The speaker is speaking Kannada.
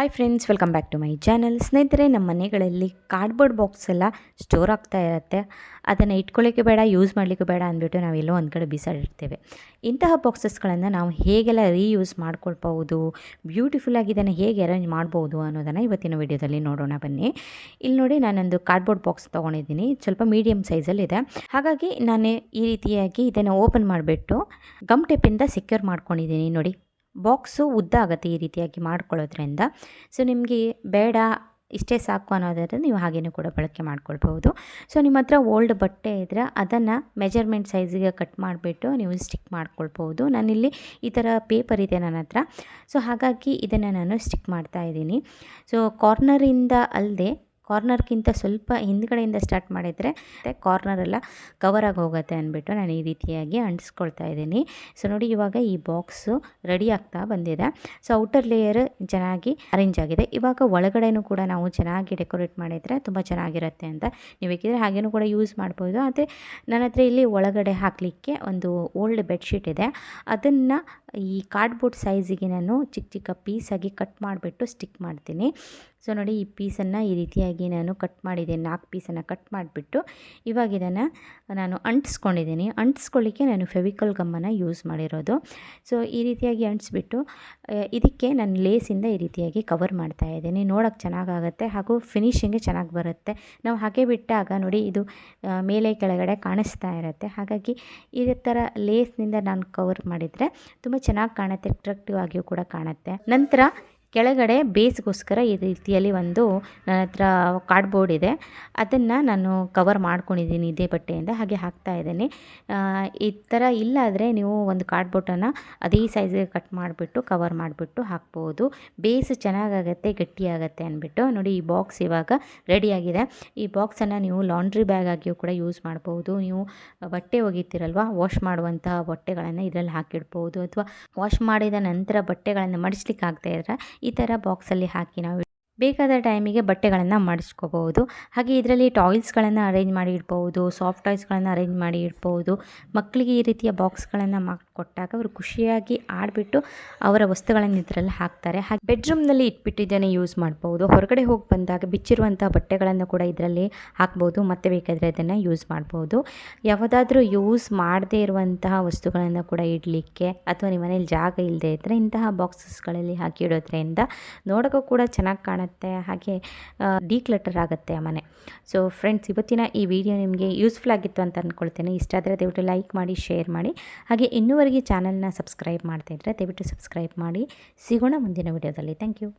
Hi friends welcome back to my channel ಸ್ನೇಹಿತರೆ, ನಮ್ಮ ಮನೆಗಳಲ್ಲಿ ಕಾರ್ಡ್ಬೋರ್ಡ್ ಬಾಕ್ಸ್ ಎಲ್ಲ ಸ್ಟೋರ್ ಆಗ್ತಾ ಇರುತ್ತೆ. ಅದನ್ನು ಇಟ್ಕೊಳ್ಳೋಕ್ಕೆ ಬೇಡ ಯೂಸ್ ಮಾಡಲಿಕ್ಕೆ ಬೇಡ ಅಂದ್ಬಿಟ್ಟು ನಾವೆಲ್ಲೋ ಒಂದು ಕಡೆ ಬಿಸಾಡಿರ್ತೇವೆ. ಇಂತಹ ಬಾಕ್ಸಸ್ಗಳನ್ನು ನಾವು ಹೇಗೆಲ್ಲ ರೀಯೂಸ್ ಮಾಡ್ಕೊಳ್ಬೋದು ಬ್ಯೂಟಿಫುಲ್ಲಾಗಿ ಇದನ್ನು ಹೇಗೆ ಅರೇಂಜ್ ಮಾಡ್ಬೋದು ಅನ್ನೋದನ್ನು ಇವತ್ತಿನ ವಿಡಿಯೋದಲ್ಲಿ ನೋಡೋಣ ಬನ್ನಿ. ಇಲ್ಲಿ ನೋಡಿ ನಾನೊಂದು ಕಾರ್ಡ್ಬೋರ್ಡ್ ಬಾಕ್ಸ್ ತೊಗೊಂಡಿದ್ದೀನಿ. ಸ್ವಲ್ಪ ಮೀಡಿಯಮ್ ಸೈಜಲ್ಲಿದೆ ಹಾಗಾಗಿ ನಾನು ಈ ರೀತಿಯಾಗಿ ಇದನ್ನು ಓಪನ್ ಮಾಡಿಬಿಟ್ಟು ಗಮ್ ಟೇಪಿಂದ ಸೆಕ್ಯೂರ್ ಮಾಡ್ಕೊಂಡಿದ್ದೀನಿ. ನೋಡಿ ಬಾಕ್ಸು ಉದ್ದ ಆಗುತ್ತೆ ಈ ರೀತಿಯಾಗಿ ಮಾಡ್ಕೊಳ್ಳೋದ್ರಿಂದ. ಸೊ ನಿಮಗೆ ಬೇಡ, ಇಷ್ಟೇ ಸಾಕು ಅನ್ನೋದಾದರೆ ನೀವು ಹಾಗೇನೂ ಕೂಡ ಬಳಕೆ ಮಾಡ್ಕೊಳ್ಬೋದು ಸೊ ನಿಮ್ಮ ಹತ್ರ ಓಲ್ಡ್ ಬಟ್ಟೆ ಇದ್ದರೆ ಅದನ್ನು ಮೆಜರ್ಮೆಂಟ್ ಸೈಜಿಗೆ ಕಟ್ ಮಾಡಿಬಿಟ್ಟು ನೀವು ಸ್ಟಿಕ್ ಮಾಡ್ಕೊಳ್ಬೋದು ನಾನಿಲ್ಲಿ ಈ ಥರ ಪೇಪರ್ ಇದೆ ನನ್ನ ಹತ್ರ. ಸೊ ಹಾಗಾಗಿ ಇದನ್ನು ನಾನು ಸ್ಟಿಕ್ ಮಾಡ್ತಾ ಇದ್ದೀನಿ. ಸೊ ಕಾರ್ನರಿಂದ ಅಲ್ಲದೆ ಕಾರ್ನರ್ಗಿಂತ ಸ್ವಲ್ಪ ಹಿಂದ್ಗಡೆಯಿಂದ ಸ್ಟಾರ್ಟ್ ಮಾಡಿದರೆ ಕಾರ್ನರ್ ಎಲ್ಲ ಕವರ್ ಆಗಿ ಹೋಗುತ್ತೆ ಅಂದ್ಬಿಟ್ಟು ನಾನು ಈ ರೀತಿಯಾಗಿ ಅಂಟಿಸ್ಕೊಳ್ತಾ ಇದ್ದೀನಿ. ಸೊ, ನೋಡಿ ಇವಾಗ ಈ ಬಾಕ್ಸು ರೆಡಿ ಆಗ್ತಾ ಬಂದಿದೆ. ಸೊ, ಔಟರ್ ಲೇಯರ್ ಚೆನ್ನಾಗಿ ಅರೇಂಜ್ ಆಗಿದೆ. ಇವಾಗ ಒಳಗಡೆನೂ ಕೂಡ ನಾವು ಚೆನ್ನಾಗಿ ಡೆಕೋರೇಟ್ ಮಾಡಿದರೆ ತುಂಬ ಚೆನ್ನಾಗಿರುತ್ತೆ ಅಂತ ನೀವು ಬೇಕಿದ್ರೆ ಹಾಗೇನೂ ಕೂಡ ಯೂಸ್ ಮಾಡ್ಬೋದು. ಆದರೆ ನನ್ನ ಹತ್ರ ಇಲ್ಲಿ ಒಳಗಡೆ ಹಾಕಲಿಕ್ಕೆ ಒಂದು ಓಲ್ಡ್ ಬೆಡ್ಶೀಟ್ ಇದೆ. ಅದನ್ನು ಈ ಕಾರ್ಡ್ಬೋರ್ಡ್ ಸೈಜಿಗೆ ನಾನು ಚಿಕ್ಕ ಚಿಕ್ಕ ಪೀಸಾಗಿ ಕಟ್ ಮಾಡಿಬಿಟ್ಟು ಸ್ಟಿಕ್ ಮಾಡ್ತೀನಿ. ಸೊ, ನೋಡಿ ಈ ಪೀಸನ್ನು ಈ ರೀತಿಯಾಗಿ ನಾನು ಕಟ್ ಮಾಡಿದೆ, ನಾಲ್ಕು ಪೀಸನ್ನು ಕಟ್ ಮಾಡಿಬಿಟ್ಟು ಇವಾಗ ಇದನ್ನು ನಾನು ಅಂಟಿಸ್ಕೊಂಡಿದ್ದೀನಿ. ಅಂಟಿಸ್ಕೊಳ್ಳಿಕ್ಕೆ ನಾನು ಫೆವಿಕಲ್ ಗಮ್ಮನ್ನು ಯೂಸ್ ಮಾಡಿರೋದು. ಸೊ ಈ ರೀತಿಯಾಗಿ ಅಂಟಿಸ್ಬಿಟ್ಟು ಇದಕ್ಕೆ ನಾನು ಲೇಸಿಂದ ಈ ರೀತಿಯಾಗಿ ಕವರ್ ಮಾಡ್ತಾ ಇದ್ದೀನಿ. ನೋಡೋಕ್ಕೆ ಚೆನ್ನಾಗಾಗುತ್ತೆ ಹಾಗೂ ಫಿನಿಷಿಂಗ್ ಚೆನ್ನಾಗಿ ಬರುತ್ತೆ. ನಾವು ಹಾಗೆ ಬಿಟ್ಟಾಗ ನೋಡಿ ಇದು ಮೇಲೆ ಕೆಳಗಡೆ ಕಾಣಿಸ್ತಾ ಇರುತ್ತೆ. ಹಾಗಾಗಿ ಈ ಥರ ಲೇಸ್ನಿಂದ ನಾನು ಕವರ್ ಮಾಡಿದರೆ ತುಂಬ ಚೆನ್ನಾಗಿ ಕಾಣುತ್ತೆ ಅಟ್ರಾಕ್ಟಿವ್ ಆಗಿಯೂ ಕೂಡ ಕಾಣುತ್ತೆ. ನಂತರ ಕೆಳಗಡೆ ಬೇಸ್ಗೋಸ್ಕರ ಈ ರೀತಿಯಲ್ಲಿ ಒಂದು, ನನ್ನ ಹತ್ರ ಕಾರ್ಡ್ಬೋರ್ಡ್ ಇದೆ. ಅದನ್ನು ನಾನು ಕವರ್ ಮಾಡ್ಕೊಂಡಿದ್ದೀನಿ ಇದೇ ಬಟ್ಟೆಯಿಂದ, ಹಾಗೆ ಹಾಕ್ತಾ ಇದ್ದೀನಿ. ಈ ಥರ ಇಲ್ಲಾದರೆ ನೀವು ಒಂದು ಕಾರ್ಡ್ಬೋರ್ಡನ್ನು ಅದೇ ಸೈಜಿಗೆ ಕಟ್ ಮಾಡಿಬಿಟ್ಟು ಕವರ್ ಮಾಡಿಬಿಟ್ಟು ಹಾಕ್ಬೋದು. ಬೇಸ್ ಚೆನ್ನಾಗಾಗತ್ತೆ, ಗಟ್ಟಿಯಾಗತ್ತೆ ಅಂದ್ಬಿಟ್ಟು. ನೋಡಿ, ಈ ಬಾಕ್ಸ್ ಇವಾಗ ರೆಡಿಯಾಗಿದೆ ಈ ಬಾಕ್ಸನ್ನು ನೀವು ಲಾಂಡ್ರಿ ಬ್ಯಾಗ್ ಆಗಿಯೂ ಕೂಡ ಯೂಸ್ ಮಾಡ್ಬೋದು. ನೀವು ಬಟ್ಟೆ ಒಗಿತೀರಲ್ವ ವಾಶ್ ಮಾಡುವಂತಹ ಬಟ್ಟೆಗಳನ್ನು ಇದರಲ್ಲಿ ಹಾಕಿಡ್ಬೋದು. ಅಥವಾ ವಾಶ್ ಮಾಡಿದ ನಂತರ ಬಟ್ಟೆಗಳನ್ನು ಮಡಿಸ್ಲಿಕ್ಕೆ ಆಗ್ತಾ ಇದ್ರೆ ಈ ಥರ ಬಾಕ್ಸಲ್ಲಿ ಹಾಕಿ ನಾವು ಬೇಕಾದ ಟೈಮಿಗೆ ಬಟ್ಟೆಗಳನ್ನು ಮಾಡಿಸ್ಕೋಬಹುದು. ಹಾಗೆ ಇದರಲ್ಲಿ ಟಾಯ್ಸ್ಗಳನ್ನು ಅರೇಂಜ್ ಮಾಡಿ ಇಡ್ಬೋದು ಸಾಫ್ಟ್ ಟಾಯ್ಸ್ಗಳನ್ನು ಅರೇಂಜ್ ಮಾಡಿ ಇಡ್ಬೋದು ಮಕ್ಕಳಿಗೆ ಈ ರೀತಿಯ ಬಾಕ್ಸ್ಗಳನ್ನು ಮಾಡಿಕೊಟ್ಟಾಗ ಅವರು ಖುಷಿಯಾಗಿ ಆಡಿಬಿಟ್ಟು ಅವರ ವಸ್ತುಗಳನ್ನು ಇದರಲ್ಲಿ ಹಾಕ್ತಾರೆ. ಹಾಗೆ ಬೆಡ್ರೂಮ್ನಲ್ಲಿ ಇಟ್ಬಿಟ್ಟು ಇದನ್ನು ಯೂಸ್ ಮಾಡ್ಬೋದು ಹೊರಗಡೆ ಹೋಗಿ ಬಂದಾಗ ಬಿಚ್ಚಿರುವಂಥ ಬಟ್ಟೆಗಳನ್ನು ಕೂಡ ಇದರಲ್ಲಿ ಹಾಕ್ಬೋದು ಮತ್ತೆ ಬೇಕಾದರೆ ಅದನ್ನು ಯೂಸ್ ಮಾಡ್ಬೋದು ಯಾವುದಾದ್ರೂ ಯೂಸ್ ಮಾಡದೇ ಇರುವಂತಹ ವಸ್ತುಗಳನ್ನು ಕೂಡ ಇಡಲಿಕ್ಕೆ ಅಥವಾ ನಿಮ್ಮ ಮನೇಲಿ ಜಾಗ ಇಲ್ಲದೆ ಇದ್ದರೆ ಇಂತಹ ಬಾಕ್ಸಸ್ಗಳಲ್ಲಿ ಹಾಕಿ ಇಡೋದ್ರಿಂದ ನೋಡೋಕ್ಕೂ ಕೂಡ ಚೆನ್ನಾಗಿ ಕಾಣುತ್ತೆ. ಮತ್ತು ಹಾಗೆ ಡಿಕ್ಲಟರ್ ಆಗುತ್ತೆ ಆ ಮನೆ. ಸೊ ಫ್ರೆಂಡ್ಸ್ ಇವತ್ತಿನ ಈ ವಿಡಿಯೋ ನಿಮಗೆ ಯೂಸ್ಫುಲ್ ಆಗಿತ್ತು ಅಂತ ಅಂದ್ಕೊಳ್ತೇನೆ ಇಷ್ಟ ಆದರೆ ದಯವಿಟ್ಟು ಲೈಕ್ ಮಾಡಿ ಶೇರ್ ಮಾಡಿ. ಹಾಗೆ ಇನ್ನೂವರೆಗೆ ಚಾನಲ್ನ ಸಬ್ಸ್ಕ್ರೈಬ್ ಮಾಡ್ತಾಯಿದ್ರೆ ದಯವಿಟ್ಟು ಸಬ್ಸ್ಕ್ರೈಬ್ ಮಾಡಿ. ಸಿಗೋಣ ಮುಂದಿನ ವಿಡಿಯೋದಲ್ಲಿ ಥ್ಯಾಂಕ್ ಯು